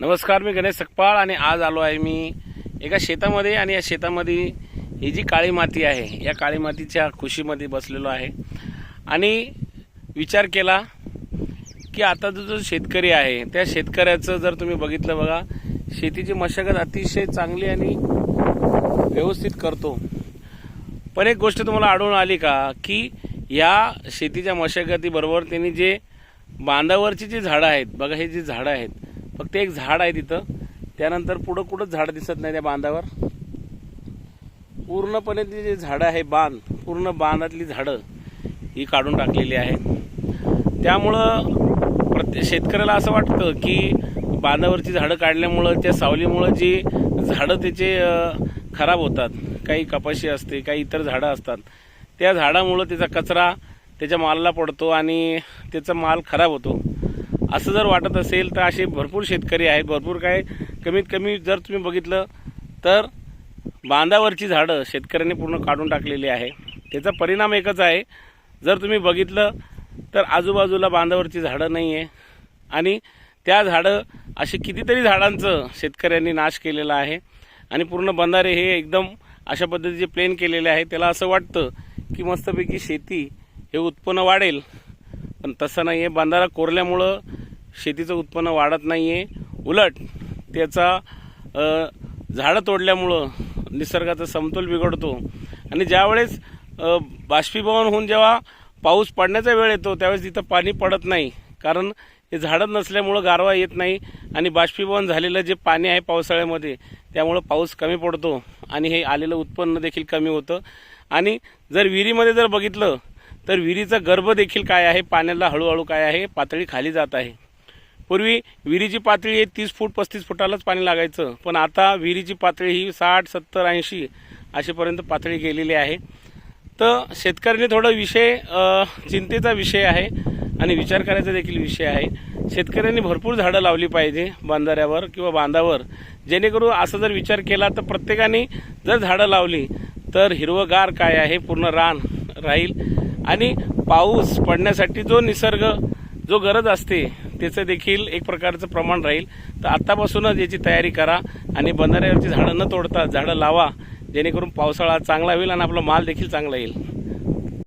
नमस्कार मी गणेश सकपाळ आणि आज आलो आहे मी एका शेतामध्ये आणि या शेतामध्ये ही जी काळी माती आहे या काळी मातीच्या खुशीमध्ये बसलेलो आहे. आणि विचार केला की आता जो जो शेतकरी आहे त्या शेतकऱ्याचं जर तुम्ही बघितलं बघा शेतीची मशागत अतिशय चांगली आणि व्यवस्थित करतो. पण एक गोष्ट तुम्हाला आढळून आली का की या शेतीच्या मशागतीबरोबर त्यांनी जे बांधावरची जी झाडं आहेत बघा हे जी झाडं आहेत फक्त एक झाड आहे तिथं. त्यानंतर पुढं कुठंच झाड दिसत नाही त्या बांधावर? पूर्णपणे ती जे झाडं आहे बांध पूर्ण बांधातली झाडं ही काढून टाकलेली आहेत. त्यामुळं प्रत्येक शेतकऱ्याला असं वाटतं की बांधावरची झाडं काढल्यामुळं त्या सावलीमुळं जी झाडं त्याचे खराब होतात. काही कपाशी असते काही इतर झाडं असतात. त्या झाडामुळं त्याचा कचरा त्याच्या मालाला पडतो आणि त्याचा माल खराब होतो. असं जर वाटत असेल तर असे भरपूर शेतकरी आहेत भरपूर काय कमीत कमी जर तुम्ही बघितलं तर बांधावरची झाडं शेतकऱ्यांनी पूर्ण काढून टाकलेली आहे. त्याचा परिणाम एकच आहे जर तुम्ही बघितलं तर आजूबाजूला बांधावरची झाडं नाही आहे आणि त्या झाडं असे कितीतरी झाडांचं शेतकऱ्यांनी नाश केलेला आहे आणि पूर्ण बंधारे हे एकदम अशा पद्धतीचे प्लेन केलेले आहे. त्याला असं वाटतं की मस्तपैकी शेती हे उत्पन्न वाढेल पण तसं नाही आहे बंधारा कोरल्यामुळं शेतीचं उत्पन्न वाढत नाही आहे उलट त्याचा झाडं तोडल्यामुळं निसर्गाचा समतोल बिघडतो. आणि ज्यावेळेस बाष्पीभवन होऊन जेव्हा पाऊस पडण्याचा वेळ येतो त्यावेळेस तिथं पाणी पडत नाही. कारण हे झाडं नसल्यामुळं गारवा येत नाही आणि बाष्पीभवन झालेलं जे पाणी आहे पावसाळ्यामध्ये त्यामुळं पाऊस कमी पडतो आणि हे आलेलं उत्पन्न देखील कमी होतं. आणि जर विहिरीमध्ये जर बघितलं तर विहिरीचा गर्भ देखील काय आहे? पाण्याला हळूहळू काय आहे? पातळी खाली जात आहे. पूर्वी विहिरीची पातळी हे तीस फूट पस्तीस फुटालाच पाणी लागायचं. पण आता विहिरीची पातळी ही साठ सत्तर ऐंशी अशीपर्यंत पातळी गेलेली आहे. तर शेतकऱ्यांनी थोडा विषय चिंतेचा विषय आहे आणि विचार करायचा देखील विषय आहे. शेतकऱ्यांनी भरपूर झाडं लावली पाहिजे बांधाऱ्यावर किंवा बांधावर. जेणेकरून असा जर विचार केला तर प्रत्येकाने जर झाडं लावली तर हिरवगार काय आहे? पूर्ण रान राहील. आणि पाऊस पडण्यासाठी जो निसर्ग जो गरज असते त्याचं देखील एक प्रकारचं प्रमाण राहील. तर आत्तापासूनच याची तयारी करा आणि बंधाऱ्यावरची झाडं न तोडता झाडं लावा जेणेकरून पावसाळा चांगला होईल आणि आपला माल देखील चांगला येईल.